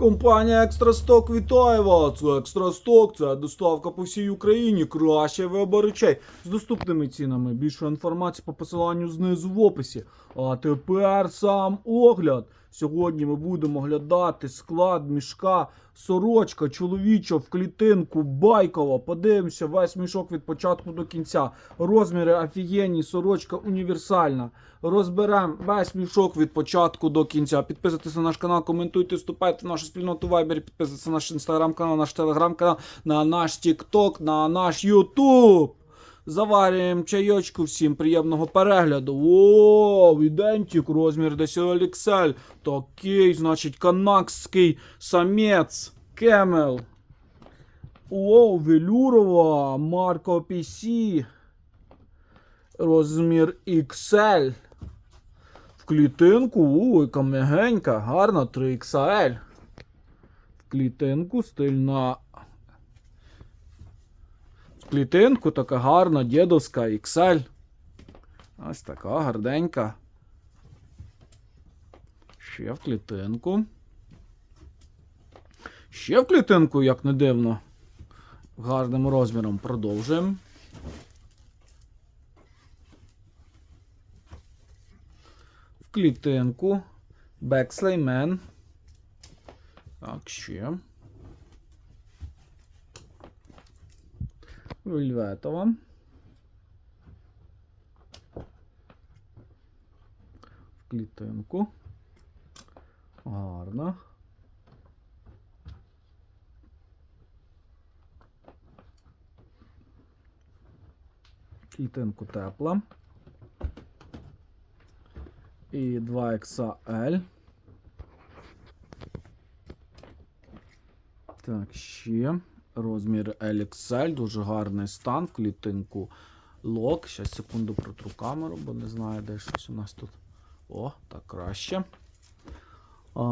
Компанія Екстрасток вітає вас! Екстрасток, це доставка по всій Україні. Краще вибор речей з доступними цінами. Більше інформації по посиланню знизу в описі. А тепер сам огляд. Сьогодні ми будемо оглядати склад мішка, сорочка чоловіча в клітинку байкова. Подивимося весь мішок від початку до кінця. Розміри офігенні, сорочка універсальна. Розберемо весь мішок від початку до кінця. Підписуйтесь на наш канал, коментуйте, вступайте в нашу спільноту Viber, підписуйтесь на наш інстаграм-канал, наш телеграм-канал, на наш Тікток, на наш Ютуб. Заварюємо чайочку всім приємного перегляду. О, ідентик, розмір десь XL. Такий, значить, канакський самець. Кемел. О, велюрова, Марко PC. Розмір XL. В клітинку, ой, яка м'ягенька, гарна 3XL. В клітинку стильна. Клітинку така гарна дідовська XL. Ось така гарденька. Ще в клітинку. Ще в клітинку, як не дивно. Гарним розміром продовжуємо. В клітинку. Бекслеймен. Так, ще. Вельветова. В клітинку. Гарно. Клітинку тепла. І 2XL. Так, ще. Розмір LXL, дуже гарний стан в клітинку лок. Щас секунду протру камеру, бо не знаю, де щось у нас тут. О, так краще. А,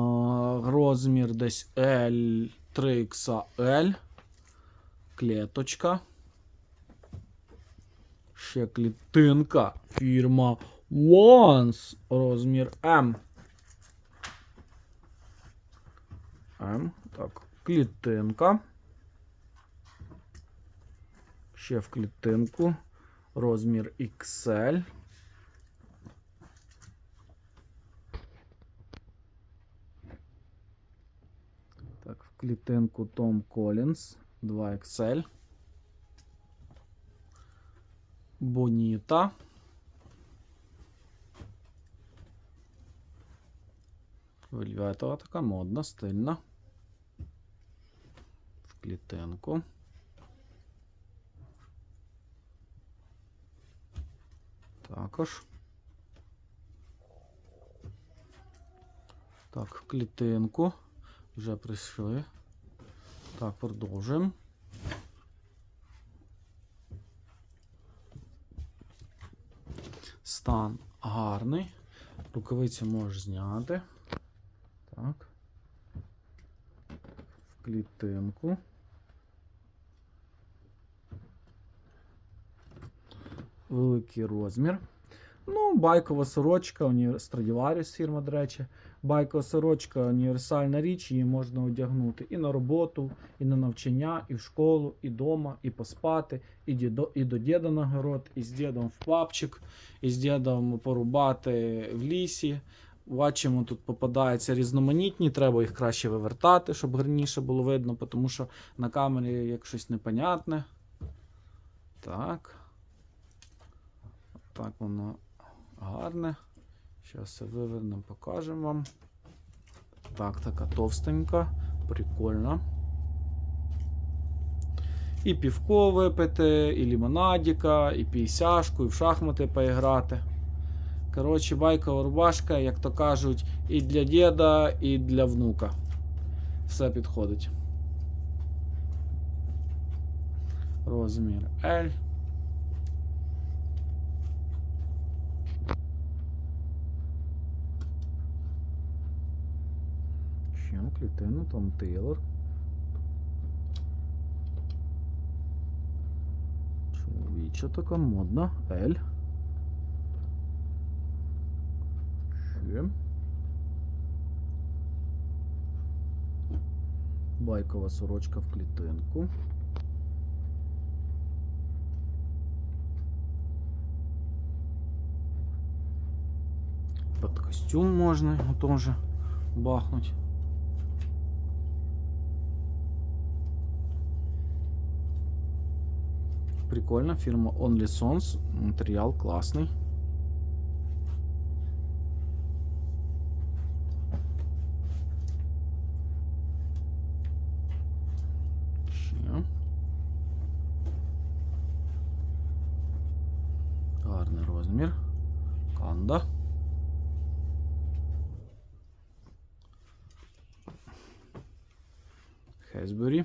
розмір десь L 3XL. Клеточка. Ще клітинка. Фірма Once. Розмір M. M. Так, клітинка. Ще в клітинку. Розмір XL. Так, в клітинку Tom Collins 2XL. Боніта. Вельветова така модна, стильна. В клітинку. Також. Так, в клітинку. Вже прийшли. Так, продовжуємо. Стан гарний. Рукавиці можеш зняти. Так. В клітинку. Великий розмір. Ну, байкова сорочка, уні... Фірма, до речі. Байкова сорочка універсальна річ, її можна одягнути і на роботу, і на навчання, і в школу, і вдома, і поспати, і, дідо... і до діда на город, і з дідом в папчик, і з дідом порубати в лісі. Бачимо, тут попадаються різноманітні, треба їх краще вивертати, щоб гарніше було видно, тому що на камері як щось непонятне. Так. Так воно гарне. Зараз все вивернемо, покажемо вам. Так, така товстенька, прикольна. І півко випити, і лімонадіка, і пісяшку, і в шахмати поіграти. Коротше, байкова рубашка, як то кажуть, і для діда, і для внука. Все підходить. Розмір L. Ще клітину, Том Тейлор. Чоловіча така модна. L. Ще. Байкова сорочка в клітинку. Под костюм можно тоже бахнуть. Прикольно, фирма Only Sons, материал классный. Ще. Гарний розмір. Канда. Хесбері.